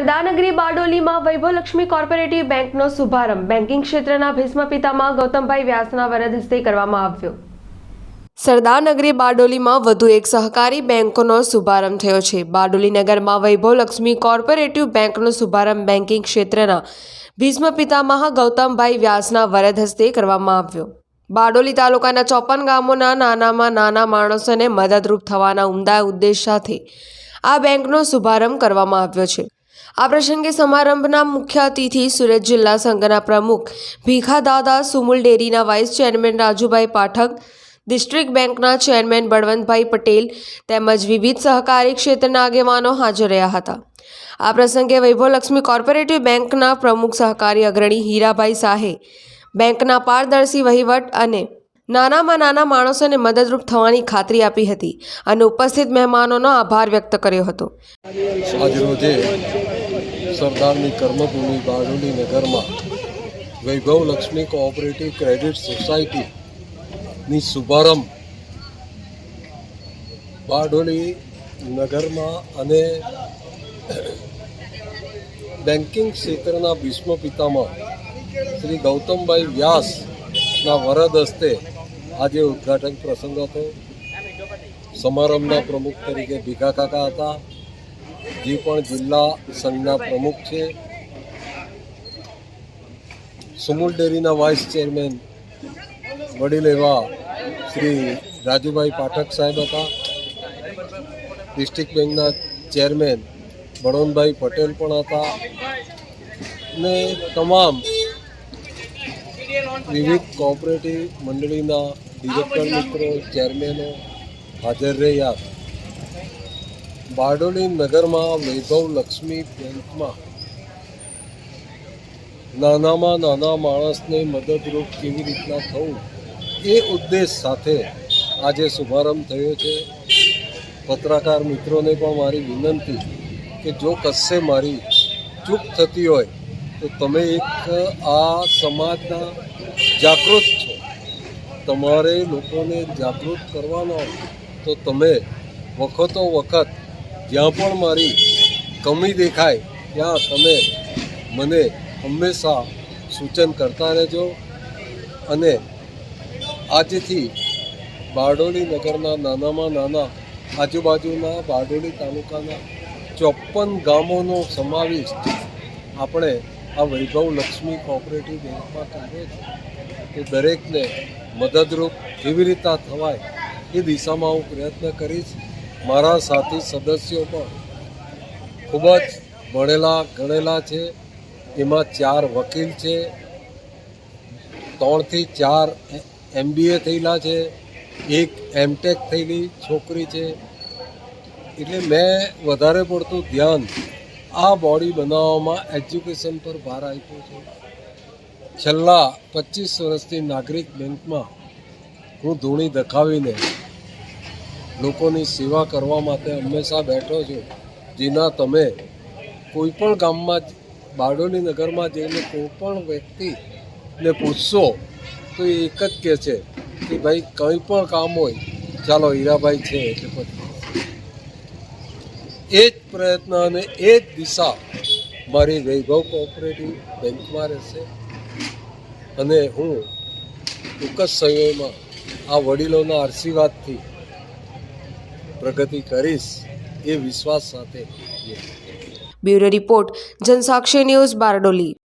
બારડોલીમાં Vaibhavlakshmi corporative બેંકનો શુભારંભ. Banking ક્ષેત્રના ભીષ્મ પિતામાં ગૌતમભાઈ વ્યાસના વરદ હસ્તે કરવામાં આવ્યો. સરદારનગરી બારડોલીમાં વધુ એક સહકારી બેંકોનો શુભારંભ થયો છે. બારડોલી નગરમાં વૈભવલક્ષ્મી કોર્પોરેટિવ બેંકનો શુભારંભ બેન્કિંગ ક્ષેત્રના ભીષ્મ પિતામહ ગૌતમભાઈ વ્યાસના વરદ હસ્તે કરવામાં આવ્યો. બારડોલી તાલુકાના ચોપન ગામોના નાનામાં નાના માણસોને મદદરૂપ થવાના ઉમદા ઉદ્દેશ સાથે આ બેંકનો શુભારંભ કરવામાં આવ્યો છે. આ પ્રસંગે સમારંભના મુખ્ય અતિથિ સુરત જિલ્લા સંઘના પ્રમુખ ભીખા દાદા સુમુલ ડેરીના vice chairman Rajubhai Pathak, district બેંકના ચેરમેન બળવંતભાઈ પટેલ તેમજ વિવિધ સહકારી ક્ષેત્રના આગેવાનો હાજર રહ્યા હતા. આ પ્રસંગે વૈભવલક્ષ્મી કોર્પોરેટિવ બેંકના પ્રમુખ સહકારી અગ્રણી હીરાભાઈ શાહે બેંકના પારદર્શી વહીવટ અને નાનામાં નાના માણસોને મદદરૂપ થવાની ખાતરી આપી હતી અને ઉપસ્થિત મહેમાનોનો આભાર વ્યક્ત કર્યો હતો. આજરોજે સરદારની કર્મભૂમિ બારડોલી નગરમાં વૈભવ લક્ષ્મી કોઓપરેટિવ ક્રેડિટ સોસાયટીની શુભારંભ બારડોલી નગરમાં અને બેન્કિંગ ક્ષેત્રના ભીષ્મ પિતામાં શ્રી ગૌતમભાઈ વ્યાસના વરદ હસ્તે આજે ઉદ્ઘાટન પ્રસંગ હતો. સમારંભના પ્રમુખ તરીકે ભીખા કાકા હતા. જે પણ જિલ્લા સંઘના પ્રમુખ છે. સુમુલ ડેરીના વાઇસ ચેરમેન વડીલ એવા શ્રી રાજુભાઈ પાઠક સાહેબ હતા. ડિસ્ટ્રિક્ટ બેંકના ચેરમેન બળવંતભાઈ પટેલ પણ હતા. ને તમામ વિવિધ કોઓપરેટિવ મંડળીના ડિરેક્ટર મિત્રો ચેરમેનો હાજર રહ્યા. બારડોલી નગરમાં વૈભવ લક્ષ્મી બેંકમાં નાનામાં નાના માણસને મદદરૂપ કેવી રીતના થવું એ ઉદ્દેશ સાથે આજે શુભારંભ થયો છે. પત્રકાર મિત્રોને પણ મારી વિનંતી કે જો કશે મારી ચૂક થતી હોય તો તમે એક આ સમાજના જાગૃત છો. તમારે લોકોને જાગૃત કરવાનો તો તમે વખતો વખત જ્યાં પણ મારી કમી દેખાય, ત્યાં તમે મને હંમેશા સૂચન કરતા રહેજો. અને આજથી બારડોલી નગરના નાનામાં નાના આજુબાજુના બારડોલી તાલુકાના ચોપન ગામોનો સમાવેશ આપણે આ વૈભવ લક્ષ્મી કોઓપરેટિવ બેંકમાં કર્યો છે. કે દરેકને મદદરૂપ કેવી રીતના થવાય એ દિશામાં હું પ્રયત્ન કરીશ. મારા સાથી સદસ્યો પણ ખૂબ જ ભણેલા, ગણેલા છે. એમાં ચાર વકીલ છે. ત્રણથી ચાર એમબીએ થયેલા છે. એક એમટેક થયેલી છોકરી છે. એટલે મેં વધારે પડતું ધ્યાન આ બોડી બનાવવામાં એજ્યુકેશન પર ભાર આપ્યો છે. છેલ્લા પચીસ વર્ષથી નાગરિક બેંકમાં હું ધૂણી દખાવીને લોકોની સેવા કરવા માટે હંમેશા બેઠો છું. જેના તમે કોઈ પણ ગામમાં બારડોલી નગરમાં જઈને કોઈ પણ વ્યક્તિને પૂછશો, તો એ એક જ કહે છે કે ભાઈ, કંઈ પણ કામ હોય, ચાલો હીરાભાઈ છે એટલે પછી. એ જ પ્રયત્ન અને એ જ દિશા મારી વૈભવ કોઓપરેટિવ બેંકમાં રહેશે. અને હું ટૂંક જ સમયમાં આ વડીલોના આશીર્વાદથી પ્રગતિ કરીશ એ વિશ્વાસ સાથે bureau report Jansakshi news Bardoli.